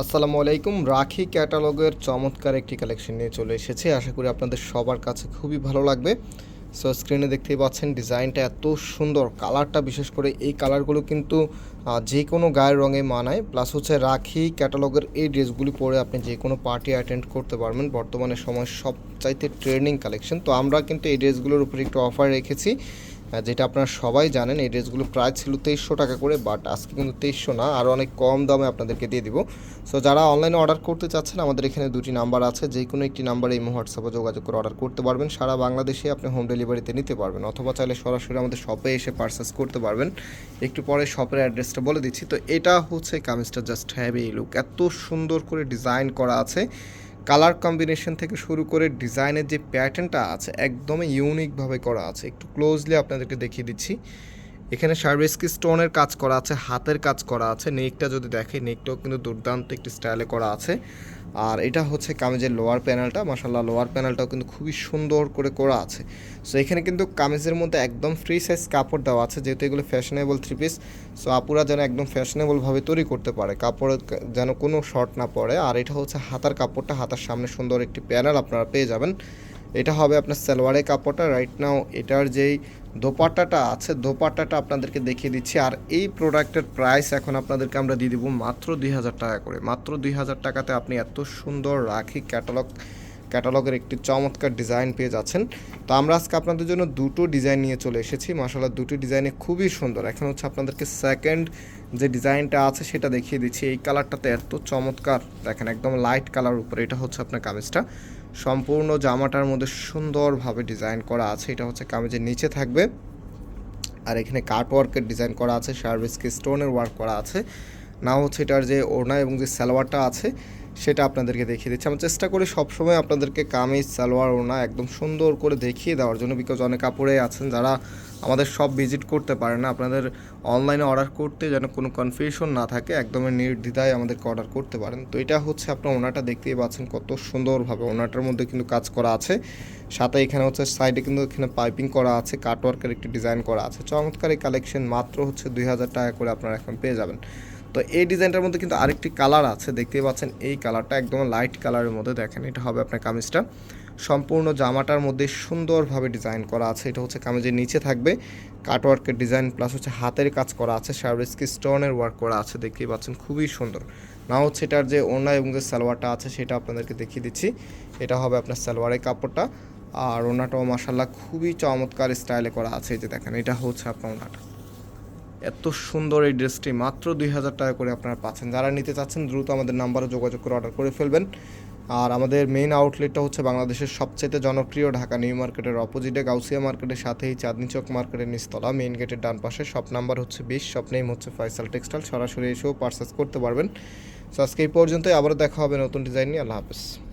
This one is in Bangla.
আসসালামু আলাইকুম। রাখি ক্যাটালগের চমৎকার একটি কালেকশন নিয়ে চলে এসেছে। আশা করি আপনাদের সবার কাছে খুবই ভালো লাগবে। সো স্ক্রিনে দেখতেই পাচ্ছেন ডিজাইনটা এত সুন্দর কালারটা বিশেষ করে এই কালারগুলো কিন্তু যে কোনো গায়ের রঙে মানায়। প্লাস হচ্ছে রাখি ক্যাটালগের এই ড্রেসগুলি পরে আপনি যে কোনো পার্টি অ্যাটেন্ড করতে পারবেন। বর্তমানে সময় সবচাইতে ট্রেন্ডিং কালেকশন তো আমরা কিন্তু এই ড্রেসগুলোর উপরে একটু অফার রেখেছি। যেটা আপনারা সবাই জানেন, এই ড্রেসগুলো প্রায় ছিল তেইশশো টাকা করে বাট আজকে কিন্তু তেইশশো না আরও অনেক কম দামে আপনাদেরকে দিয়ে দিব। সো যারা অনলাইনে অর্ডার করতে চাচ্ছেন, আমাদের এখানে দুটি নাম্বার আছে, যে কোনো একটি নাম্বারে এই হোয়াটসঅ্যাপে যোগাযোগ করে অর্ডার করতে পারবেন। সারা বাংলাদেশে আপনি হোম ডেলিভারিতে নিতে পারবেন, অথবা চাইলে সরাসরি আমাদের শপে এসে পারচেস করতে পারবেন। একটু পরে শপের অ্যাড্রেসটা বলে দিচ্ছি। তো এটা হচ্ছে কামিজটা জাস্ট হ্যাভি লুক এত সুন্দর করে ডিজাইন করা আছে। কালার কম্বিনেশন থেকে শুরু করে ডিজাইনের যে প্যাটার্নটা আছে, একদমই ইউনিকভাবে করা আছে। একটু ক্লোজলি আপনাদেরকে দেখিয়ে দিচ্ছি। এখানে সার্ভিসকি স্টোনের কাজ করা আছে, হাতের কাজ করা আছে। নেকটা যদি দেখে, নেকটাও কিন্তু দুর্দান্ত একটি স্টাইলে করা আছে। আর এটা হচ্ছে কামিজের লোয়ার প্যানেলটা। মাসাল্লাহ লোয়ার প্যানেলটাও কিন্তু খুবই সুন্দর করে করা আছে। সো এখানে কিন্তু কামিজের মধ্যে একদম ফ্রি সাইজ কাপড় দেওয়া আছে, যেহেতু এগুলো ফ্যাশনেবল থ্রি পিস সো আপুরা যেন একদম ফ্যাশনেবলভাবে তৈরি করতে পারে। কাপড় যেন কোনো শর্ট না পড়ে আর এটা হচ্ছে হাতার কাপড়টা। হাতার সামনে সুন্দর একটি প্যানেল আপনারা পেয়ে যাবেন। এটা হবে আপনার সালোয়ারের কাপড়টা। রাইট নাও এটার যেই দোপাট্টাটা আছে, দোপাট্টাটা আপনাদেরকে দেখিয়ে দিচ্ছি। আর এই প্রোডাক্টের প্রাইস এখন আপনাদেরকে আমরা দিয়ে দেবো মাত্র দুই হাজার টাকা করে। মাত্র দুই হাজার টাকাতে আপনি এত সুন্দর রাখি ক্যাটালগ ক্যাটালগের একটি চমৎকার ডিজাইন পেয়ে যাচ্ছেন। তো আমরা আজকে আপনাদের জন্য দুটো ডিজাইন নিয়ে চলে এসেছি। মাসাল্লাহ দুটো ডিজাইনে খুবই সুন্দর। এখন হচ্ছে আপনাদেরকে সেকেন্ড যে ডিজাইনটা আছে সেটা দেখিয়ে দিচ্ছি। এই কালারটাতে এত চমৎকার। দেখেন, একদম লাইট কালার উপরে। এটা হচ্ছে আপনার কামিজটা। সম্পূর্ণ জামাটার মধ্যে সুন্দরভাবে ডিজাইন করা আছে। এটা হচ্ছে কামিজের নিচে থাকবে। আর এখানে কাট ওয়ার্কের ডিজাইন করা আছে। সার্ভিসকে স্টোনের ওয়ার্ক করা আছে। না হচ্ছে এটার যে ওড়না এবং যে সালোয়ারটা আছে, সেটা আপনাদেরকে দেখিয়ে দিচ্ছি। আমরা চেষ্টা করি সবসময় আপনাদেরকে কামিজ, সালোয়ার, ওড়না একদম সুন্দর করে দেখিয়ে দেওয়ার জন্য বিকজ অনেক কাপড়ে আছেন যারা আমাদের সব ভিজিট করতে পারে না। আপনাদের অনলাইনে অর্ডার করতে যেন কোনো কনফিউশন না থাকে, একদমই নির্দ্বিধায় আমাদেরকে অর্ডার করতে পারেন। তো এটা হচ্ছে আপনার ওনাটা দেখতেই পাচ্ছেন কত সুন্দরভাবে। ওনাটার মধ্যে কিন্তু কাজ করা আছে। সাথে এখানে হচ্ছে সাইডে কিন্তু এখানে পাইপিং করা আছে কাটওয়ার্কের একটি ডিজাইন করা আছে। চমৎকার এই কালেকশন মাত্র হচ্ছে দুই হাজার টাকা করে আপনারা এখন পেয়ে যাবেন। তো এই ডিজাইনটার মধ্যে কিন্তু আরেকটি কালার আছে, দেখতেই পাচ্ছেন এই কালারটা একদম লাইট কালারের মধ্যে, দেখেন এটা হবে আপনার কামিজটা। সম্পূর্ণ জামাটার মধ্যে সুন্দরভাবে ডিজাইন করা আছে, এটা হচ্ছে কামিজের নিচে থাকবে। কাটওয়ার্কের ডিজাইন প্লাস হচ্ছে হাতের কাজ করা আছে সার্ভিসকি স্টোনের ওয়ার্ক করা আছে, দেখতেই পাচ্ছেন খুবই সুন্দর। না হচ্ছে এটার যে ওড়না এবং যে সালোয়ারটা আছে, সেটা আপনাদেরকে দেখিয়ে দিচ্ছি। এটা হবে আপনার সালোয়ারের কাপড়টা। আর ওনাটাও মাসাল্লাহ খুবই চমৎকার স্টাইলে করা আছে, এই যে দেখেন, এটা হচ্ছে আপনার ওনাটা এত সুন্দর এই ড্রেসটি, মাত্র দুই হাজার টাকা করে আপনারা পাচ্ছেন। যারা নিতে চাচ্ছেন, দ্রুত আমাদের নাম্বারে যোগাযোগ করে অর্ডার করে ফেলবেন। আর আমাদের মেইন আউটলেটটা হচ্ছে বাংলাদেশের সবচেয়ে জনপ্রিয় ঢাকা নিউ মার্কেটের অপোজিটে গাউসিয়া মার্কেটের সাথেই চাঁদনি চক মার্কেটের নিচতলা। মেইন গেটের ডান পাশে শপ নাম্বার হচ্ছে বিশ শপ নেম হচ্ছে ফয়সাল টেক্সটাইল সরাসরি এসেও পারচেস করতে পারবেন। সো আজকে এই পর্যন্তই। আবারও দেখা হবে নতুন ডিজাইন নিয়ে। আল্লাহ হাফেজ।